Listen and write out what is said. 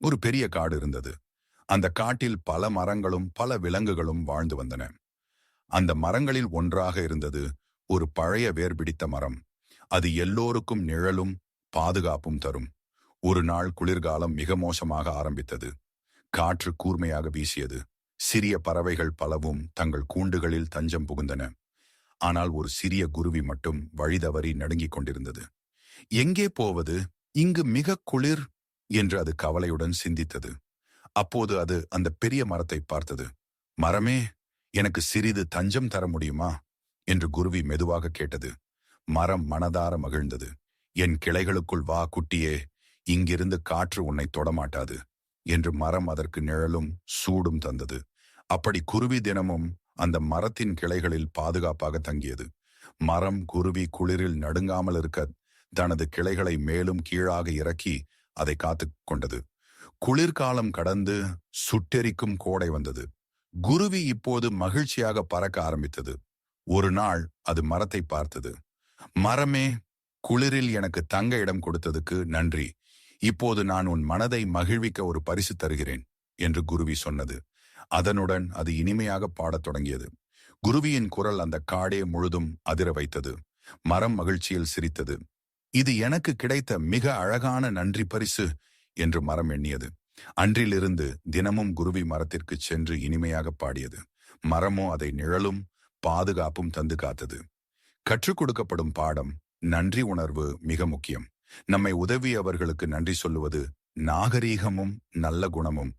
ஒரு பெரிய காடு இருந்தது. அந்த காட்டில் பல மரங்களும் பல விலங்குகளும் வாழ்ந்து வந்தன. அந்த மரங்களில் ஒன்றாக இருந்தது ஒரு பழைய வேர் பிடித்த மரம். அது எல்லோருக்கும் நிழலும் பாதுகாப்பும் தரும். ஒரு நாள் குளிர்காலம் மிக மோசமாக ஆரம்பித்தது. காற்று கூர்மையாக வீசியது. சிறிய பறவைகள் பலவும் தங்கள் கூண்டுகளில் தஞ்சம் புகுந்தன. ஆனால் ஒரு சிறிய குருவி மட்டும் வழிதவறி நடுங்கிக் கொண்டிருந்தது. எங்கே போவது? இங்கு மிக குளிர் என்று அது கவலையுடன் சிந்தித்தது. அப்போது அது அந்த பெரிய மரத்தை பார்த்தது. மரமே எனக்கு சிறிது தஞ்சம் தர முடியுமா? என்று குருவி மெதுவாக கேட்டது. மரம் மனதார மகிழ்ந்தது. என் கிளைகளுக்குள் வா குட்டியே. இங்கிருந்து காற்று உன்னை தொடமாட்டாது என்று மரம் அதற்கு நிழலும் சூடும் தந்தது. அப்படி குருவி தினமும் அந்த மரத்தின் கிளைகளில் பாதுகாப்பாக தங்கியது. மரம் குருவி குளிரில் நடுங்காமல் இருக்க தனது கிளைகளை மேலும் கீழாக இறக்கி அதை காத்து கொண்டது. குளிர்காலம் கடந்து சுட்டெரிக்கும் கோடை வந்தது. குருவி இப்போது மகிழ்ச்சியாக பறக்க ஆரம்பித்தது. ஒரு நாள் அது மரத்தை பார்த்தது. மரமே குளிரில் எனக்கு தங்க இடம் கொடுத்ததுக்கு நன்றி. இப்போது நான் உன் மனதை மகிழ்விக்க ஒரு பரிசு தருகிறேன் என்று குருவி சொன்னது. அதனுடன் அது இனிமையாக பாடத் தொடங்கியது. குருவியின் குரல் அந்த காடே முழுதும் அதிர வைத்தது. மரம் மகிழ்ச்சியில் சிரித்தது. இது எனக்கு கிடைத்த மிக அழகான நன்றி பரிசு என்று மரம் எண்ணியது. அன்றிலிருந்து தினமும் குருவி மரத்திற்கு சென்று இனிமையாக பாடியது. மரமோ அதை நிழலும் பாதுகாப்பும் தந்து காத்தது. கற்றுக் கொடுக்கப்படும் பாடம் நன்றி உணர்வு மிக முக்கியம். நம்மை உதவியவர்களுக்கு நன்றி சொல்லுவது நாகரீகமும் நல்ல குணமும்.